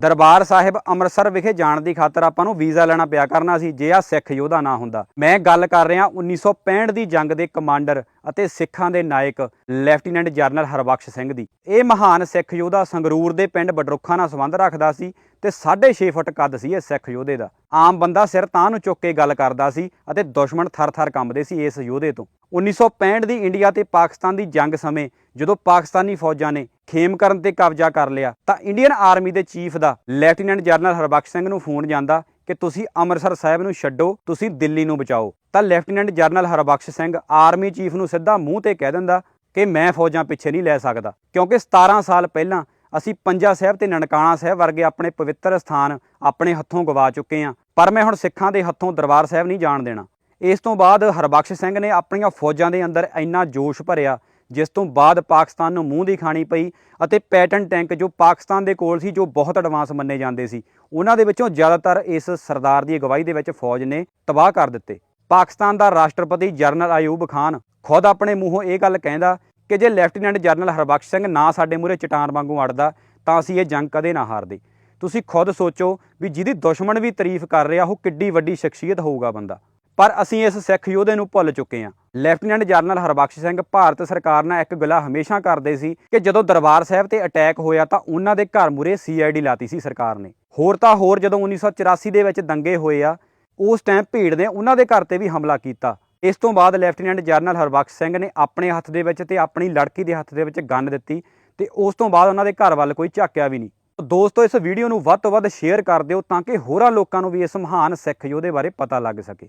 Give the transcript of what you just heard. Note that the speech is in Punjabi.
ਦਰਬਾਰ ਸਾਹਿਬ ਅੰਮ੍ਰਿਤਸਰ ਵਿਖੇ ਜਾਣ ਦੀ ਖਾਤਰ ਆਪਾਂ ਨੂੰ ਵੀਜ਼ਾ ਲੈਣਾ ਪਿਆ ਕਰਨਾ ਸੀ, ਜੇ ਆ ਸਿੱਖ ਯੋਧਾ ਨਾ ਹੁੰਦਾ। ਮੈਂ ਗੱਲ ਕਰ ਰਿਹਾ 1965 ਦੀ ਜੰਗ ਦੇ ਕਮਾਂਡਰ ਅਤੇ ਸਿੱਖਾਂ ਦੇ ਨਾਇਕ, ਲੈਫਟੀਨੈਂਟ ਜਨਰਲ ਹਰਬਖਸ਼ ਸਿੰਘ ਦੀ। ਇਹ ਮਹਾਨ ਸਿੱਖ ਯੋਧਾ ਸੰਗਰੂਰ ਦੇ ਪਿੰਡ ਬਡਰੁੱਖਾਂ ਨਾਲ ਸੰਬੰਧ ਰੱਖਦਾ ਸੀ ਤੇ 6.5 ਫੁੱਟ ਕੱਦ ਸੀ ਇਹ ਸਿੱਖ ਯੋਧੇ ਦਾ। ਆਮ ਬੰਦਾ ਸਿਰ ਤਾਂ ਨੂੰ ਚੁੱਕ ਕੇ ਗੱਲ ਕਰਦਾ ਸੀ ਅਤੇ ਦੁਸ਼ਮਣ ਥਰ-ਥਰ ਕੰਬਦੇ ਸੀ ਇਸ ਯੋਧੇ ਤੋਂ। 1965 ਦੀ ਇੰਡੀਆ ਤੇ ਪਾਕਿਸਤਾਨ ਦੀ ਜੰਗ ਸਮੇਂ ਜਦੋਂ ਪਾਕਿਸਤਾਨੀ ਫੌਜਾਂ ਨੇ ਖੇਮਕਰਨ ਤੇ ਕਬਜ਼ਾ ਕਰ ਲਿਆ, ਤਾਂ ਇੰਡੀਅਨ ਆਰਮੀ ਦੇ ਚੀਫ ਦਾ, ਲੈਫਟੀਨੈਂਟ ਜਨਰਲ ਹਰਬਖਸ਼ ਸਿੰਘ ਨੂੰ ਫੋਨ ਜਾਂਦਾ ਕਿ ਤੁਸੀਂ ਅੰਮ੍ਰਿਤਸਰ ਸਾਹਿਬ ਨੂੰ ਛੱਡੋ, ਤੁਸੀਂ ਦਿੱਲੀ ਨੂੰ ਬਚਾਓ। ਤਾਂ lieutenant general Harbakhsh Singh army chief ਨੂੰ ਸਿੱਧਾ ਮੂੰਹ ਤੇ ਕਹਿ ਦਿੰਦਾ ਕਿ ਮੈਂ ਫੌਜਾਂ ਪਿੱਛੇ ਨਹੀਂ ਲੈ ਸਕਦਾ, ਕਿਉਂਕਿ 17 ਸਾਲ ਪਹਿਲਾਂ ਅਸੀਂ ਪੰਜਾ ਸਾਹਿਬ ਤੇ ਨਨਕਾਣਾ ਸਾਹਿਬ ਵਰਗੇ ਆਪਣੇ ਪਵਿੱਤਰ ਸਥਾਨ ਆਪਣੇ ਹੱਥੋਂ ਗਵਾ ਚੁੱਕੇ ਹਾਂ, ਪਰ ਮੈਂ ਹੁਣ ਸਿੱਖਾਂ ਦੇ ਹੱਥੋਂ ਦਰਬਾਰ ਸਾਹਿਬ ਨਹੀਂ ਜਾਣ ਦੇਣਾ। ਇਸ ਤੋਂ ਬਾਅਦ ਹਰਬਖਸ਼ ਸਿੰਘ ਨੇ ਆਪਣੀਆਂ ਫੌਜਾਂ ਦੇ ਅੰਦਰ ਇੰਨਾ ਜੋਸ਼ ਭਰਿਆ ਜਿਸ ਤੋਂ ਬਾਅਦ ਪਾਕਿਸਤਾਨ ਨੂੰ ਮੂੰਹ ਦੀ ਖਾਣੀ ਪਈ ਅਤੇ ਪੈਟਨ ਟੈਂਕ ਜੋ ਪਾਕਿਸਤਾਨ ਦੇ ਕੋਲ ਸੀ, ਜੋ ਬਹੁਤ ਐਡਵਾਂਸ ਮੰਨੇ ਜਾਂਦੇ ਸੀ, ਉਹਨਾਂ ਦੇ ਵਿੱਚੋਂ ਜ਼ਿਆਦਾਤਰ ਇਸ ਸਰਦਾਰ ਦੀ ਅਗਵਾਈ ਦੇ ਵਿੱਚ ਫੌਜ ਨੇ ਤਬਾਹ ਕਰ ਦਿੱਤੇ। ਪਾਕਿਸਤਾਨ ਦਾ ਰਾਸ਼ਟਰਪਤੀ ਜਨਰਲ ਆਯੂਬ ਖਾਨ ਖੁਦ ਆਪਣੇ ਮੂੰਹੋਂ ਇਹ ਗੱਲ ਕਹਿੰਦਾ ਕਿ ਜੇ ਲੈਫਟੀਨੈਂਟ ਜਨਰਲ ਹਰਬਖਸ਼ ਸਿੰਘ ਨਾ ਸਾਡੇ ਮੂਹਰੇ ਚਟਾਨ ਵਾਂਗੂ ਅੜਦਾ, ਤਾਂ ਅਸੀਂ ਇਹ ਜੰਗ ਕਦੇ ਨਾ ਹਾਰਦੇ। ਤੁਸੀਂ ਖੁਦ ਸੋਚੋ ਵੀ ਜਿਹਦੀ ਦੁਸ਼ਮਣ ਵੀ ਤਾਰੀਫ ਕਰ ਰਿਹਾ, ਉਹ ਕਿੱਡੀ ਵੱਡੀ ਸ਼ਖਸੀਅਤ ਹੋਊਗਾ ਬੰਦਾ। ਪਰ ਅਸੀਂ ਇਸ ਸਿੱਖ ਯੋਧੇ ਨੂੰ ਭੁੱਲ ਚੁੱਕੇ ਹਾਂ। ਲੈਫਟੀਨੈਂਟ ਜਨਰਲ ਹਰਬਖਸ਼ ਸਿੰਘ ਭਾਰਤ ਸਰਕਾਰ ਨਾਲ ਇੱਕ ਗੱਲਾਂ ਹਮੇਸ਼ਾ ਕਰਦੇ ਸੀ ਕਿ ਜਦੋਂ ਦਰਬਾਰ ਸਾਹਿਬ ਤੇ ਅਟੈਕ ਹੋਇਆ ਤਾਂ ਉਹਨਾਂ ਦੇ ਘਰ ਮੂਰੇ ਸੀਆਈਡੀ ਲਾਤੀ ਸੀ ਸਰਕਾਰ ਨੇ। ਹੋਰ ਤਾਂ ਹੋਰ ਜਦੋਂ 1984 ਦੇ ਵਿੱਚ ਦੰਗੇ ਹੋਏ ਆ, ਉਸ ਟਾਈਮ ਭੀੜ ਨੇ ਉਹਨਾਂ ਦੇ ਘਰ ਤੇ ਵੀ ਹਮਲਾ ਕੀਤਾ। ਇਸ ਤੋਂ ਬਾਅਦ ਲੈਫਟੀਨੈਂਟ ਜਨਰਲ ਹਰਬਖਸ਼ ਸਿੰਘ ਨੇ ਆਪਣੇ ਹੱਥ ਦੇ ਵਿੱਚ ਤੇ ਆਪਣੀ ਲੜਕੀ ਦੇ ਹੱਥ ਦੇ ਵਿੱਚ ਗਨ ਦਿੱਤੀ ਤੇ ਉਸ ਤੋਂ ਬਾਅਦ ਉਹਨਾਂ ਦੇ ਘਰ ਵੱਲ ਕੋਈ ਝਾਕਿਆ ਵੀ ਨਹੀਂ। ਦੋਸਤੋ, ਇਸ ਵੀਡੀਓ ਨੂੰ ਵੱਧ ਤੋਂ ਵੱਧ ਸ਼ੇਅਰ ਕਰ ਦਿਓ ਤਾਂ ਕਿ ਹੋਰਾਂ ਲੋਕਾਂ ਨੂੰ ਵੀ ਇਸ ਮਹਾਨ ਸਿੱਖ ਯੋਧੇ ਬਾਰੇ ਪਤਾ ਲੱਗ ਸਕੇ।